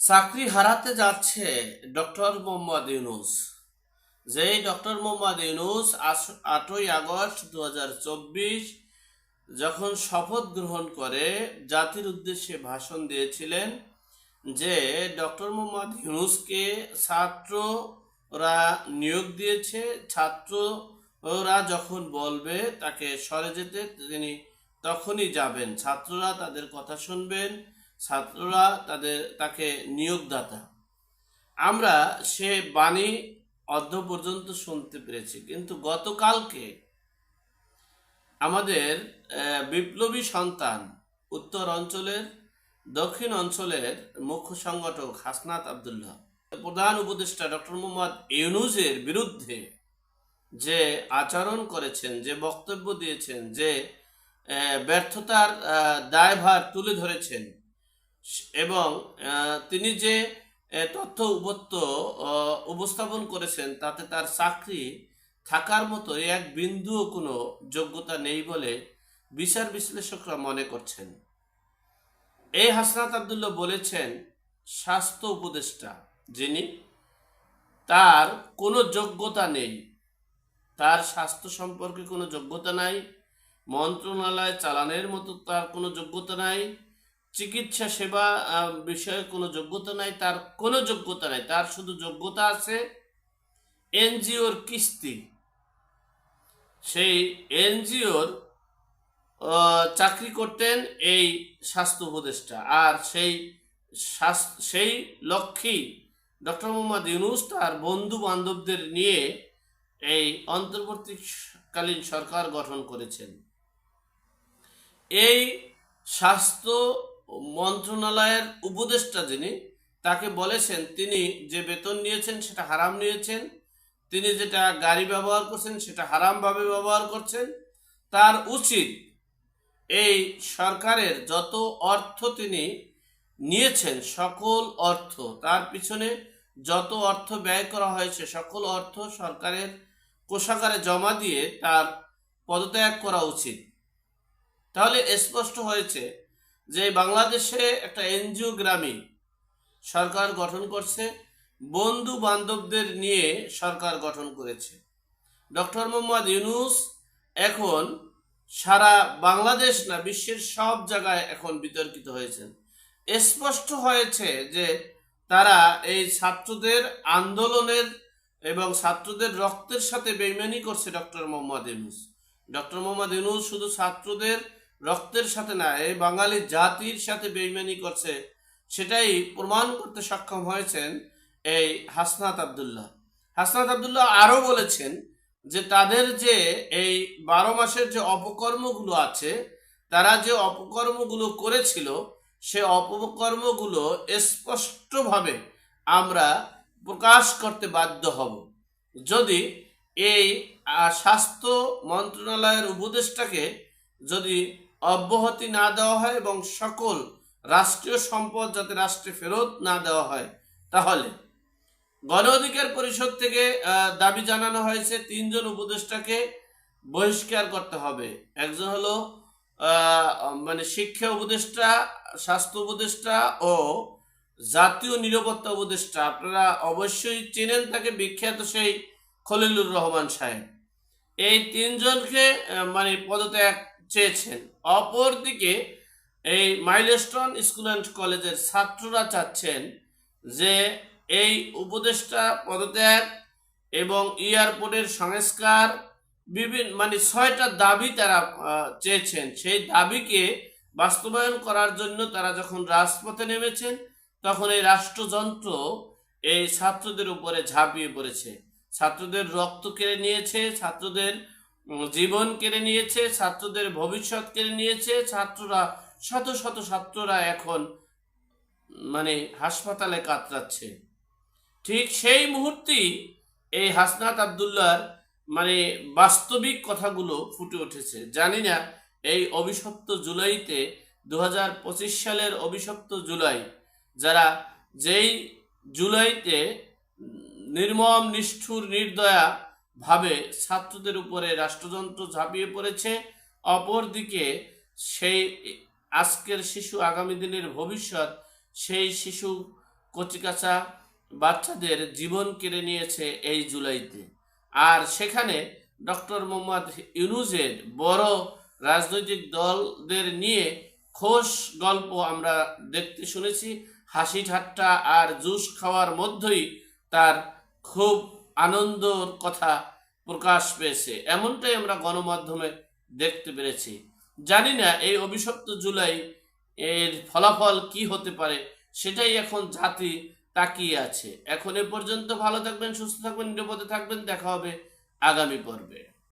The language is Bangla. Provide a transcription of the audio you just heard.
চাকরি হারাতে যাচ্ছে ডক্টর মোহাম্মদ ইউনুস। যেই ডক্টর মোহাম্মদ ইউনুস আটই আগস্ট দু হাজার চব্বিশ যখন শপথ গ্রহণ করে, জাতির উদ্দেশ্যে ভাষণ দিয়েছিলেন যে ডক্টর মোহাম্মদ ইউনুসকে ছাত্ররা নিয়োগ দিয়েছে, ছাত্ররা যখন বলবে তাকে সরে যেতে তিনি তখনই যাবেন। ছাত্ররা তাদের কথা শুনবেন ছাত্ররা তাদের, তাকে নিয়োগদাতা। আমরা সে বাণী অর্ধ পর্যন্ত শুনতে পেরেছি, কিন্তু গতকালকে আমাদের বিপ্লবী সন্তান উত্তর অঞ্চলের, দক্ষিণ অঞ্চলের মুখ্য সংগঠক হাসনাত আবদুল্লাহ, প্রধান উপদেষ্টা ডক্টর মোহাম্মদ ইউনুজের বিরুদ্ধে যে আচরণ করেছেন, যে বক্তব্য দিয়েছেন, যে ব্যর্থতার দায়ভার তুলে ধরেছেন এবং তিনি যে তথ্য উপত্য উপস্থাপন করেছেন, তাতে তার চাকরি থাকার মতো এক বিন্দুও কোনো যোগ্যতা নেই বলে বিচার বিশ্লেষকরা মনে করছেন। এই হাসনাত আবদুল্লাহ বলেছেন, স্বাস্থ্য উপদেষ্টা যিনি, তার কোনো যোগ্যতা নেই। তার স্বাস্থ্য সম্পর্কে কোনো যোগ্যতা নাই, মন্ত্রণালয় চালানোর মতো তার কোনো যোগ্যতা নাই। চিকিৎসা সেবা বিষয়ে কোনো যোগ্যতা নাই, তার কোনো যোগ্যতা নাই। তার শুধু যোগ্যতা আছে এনজিওর কিস্তি। সেই এনজিওর চাকরি করতেন এই স্বাস্থ্য উপদেষ্টা। আর সেই সেই লক্ষ্যেই ডক্টর মোহাম্মদ ইউনুস তার বন্ধু বান্ধবদের নিয়ে এই অন্তর্বর্তীকালীন সরকার গঠন করেছেন। এই স্বাস্থ্য মন্ত্রণালয়ের উপদেষ্টা যিনি, তাকে বলেছেন, তিনি যে বেতন নিয়েছেন সেটা হারাম নিয়েছেন, তিনি যেটা গাড়ি ব্যবহার করছেন সেটা হারামভাবে ব্যবহার করছেন। তার উচিত এই সরকারের যত অর্থ তিনি নিয়েছেন, সকল অর্থ, তার পিছনে যত অর্থ ব্যয় করা হয়েছে, সকল অর্থ সরকারের কোষাগারে জমা দিয়ে তার পদত্যাগ করা উচিত। তাহলে স্পষ্ট হয়েছে যে বাংলাদেশে একটা এনজিও গ্রামে সরকার গঠন করছে, বন্ধু বান্ধবদের নিয়ে সরকার গঠন করেছে। ডক্টর মোহাম্মদ ইউনুস এখন সারা বাংলাদেশ না, বিশ্বের সব জায়গায় এখন বিতর্কিত হয়েছেন। স্পষ্ট হয়েছে যে তারা এই ছাত্রদের আন্দোলনের এবং ছাত্রদের রক্তের সাথে বেইমানি করছে ডক্টর মোহাম্মদ ইউনুস। ডক্টর মোহাম্মদ ইউনুস শুধু ছাত্রদের রক্তের সাথে না, এই বাঙালি জাতির সাথে বেইমানি করছে, সেটাই প্রমাণ করতে সক্ষম হয়েছেন এই হাসনাত আবদুল্লাহ। হাসনাত আবদুল্লাহ আরও বলেছেন যে তাদের যে এই বারো মাসের যে অপকর্মগুলো আছে, তারা যে অপকর্মগুলো করেছিল, সে অপকর্মগুলো স্পষ্টভাবে আমরা প্রকাশ করতে বাধ্য হব। যদি এই স্বাস্থ্য মন্ত্রণালয়ের উপদেষ্টাকে যদি অব্যাহতি না দেওয়া হয় এবং সকল রাষ্ট্রীয় সম্পদ যাতে রাষ্ট্রে ফেরত না দেওয়া হয়। তাহলে গণ অধিকার পরিষদ থেকে দাবি জানানো হয়েছে তিনজন উপদেষ্টাকে বহিষ্কার করতে হবে। একজন হলো মানে শিক্ষা উপদেষ্টা, স্বাস্থ্য উপদেষ্টা ও জাতীয় নিরাপত্তা উপদেষ্টা। আপনারা অবশ্যই চেনেন তাকে বিখ্যাত সেই খলিলুর রহমান সাহেব। এই তিনজনকে মানে পদত্যাগ চেয়েছেন। অপরদিকে এই মাইলস্টোন স্কুল অ্যান্ড কলেজের ছাত্ররা চাচ্ছেন যে এই উপদেষ্টা পদত্যাগ এবং এয়ারপোর্টের সংস্কার বিভিন্ন মানে ছয়টা দাবি তারা চেয়েছেন। সেই দাবিকে বাস্তবায়ন করার জন্য তারা যখন রাজপথে নেমেছেন, তখন এই রাষ্ট্রযন্ত্র এই ছাত্রদের উপরে ঝাঁপিয়ে পড়েছে। ছাত্রদের রক্ত কেড়ে নিয়েছে, ছাত্রদের জীবন কেড়ে নিয়েছে, ছাত্রদের ভবিষ্যৎ কেড়ে নিয়েছে, ছাত্ররা, শত শত ছাত্ররা এখন মানে হাসপাতালে কাতরাচ্ছে। ঠিক সেই মুহূর্তেই এই হাসনাত আবদুল্লার মানে বাস্তবিক কথাগুলো ফুটে উঠেছে। জানি না, এই অভিশপ্ত জুলাইতে দু হাজার পঁচিশ সালের অভিশপ্ত জুলাই, যারা যেই জুলাইতে নির্মম, নিষ্ঠুর, নির্দয়া ভাবে ছাত্রদের উপরে রাষ্ট্রযন্ত্র ঝাঁপিয়ে পড়েছে। অপরদিকে সেই আজকের শিশু আগামী দিনের ভবিষ্যৎ, সেই শিশু কচিকাচা বাচ্চাদের জীবন কেড়ে নিয়েছে এই জুলাইতে। আর সেখানে ডক্টর মোহাম্মদ ইউনুজের বড় রাজনৈতিক দলদের নিয়ে খোশ গল্প আমরা দেখতে শুনেছি। হাসি ঠাট্টা আর জুস খাওয়ার মধ্যেই তার খুব আনন্দর কথা প্রকাশ পেয়েছে। এমনটাই আমরা গণমাধ্যমে দেখতে পেরেছি। জানি না এই অভিশপ্ত জুলাই এর ফলাফল কি হতে পারে, সেটাই এখন জাতি তাকিয়ে আছে। এখন এ পর্যন্ত ভালো থাকবেন, সুস্থ থাকবেন, নিরাপদে থাকবেন। দেখা হবে আগামী পর্বে।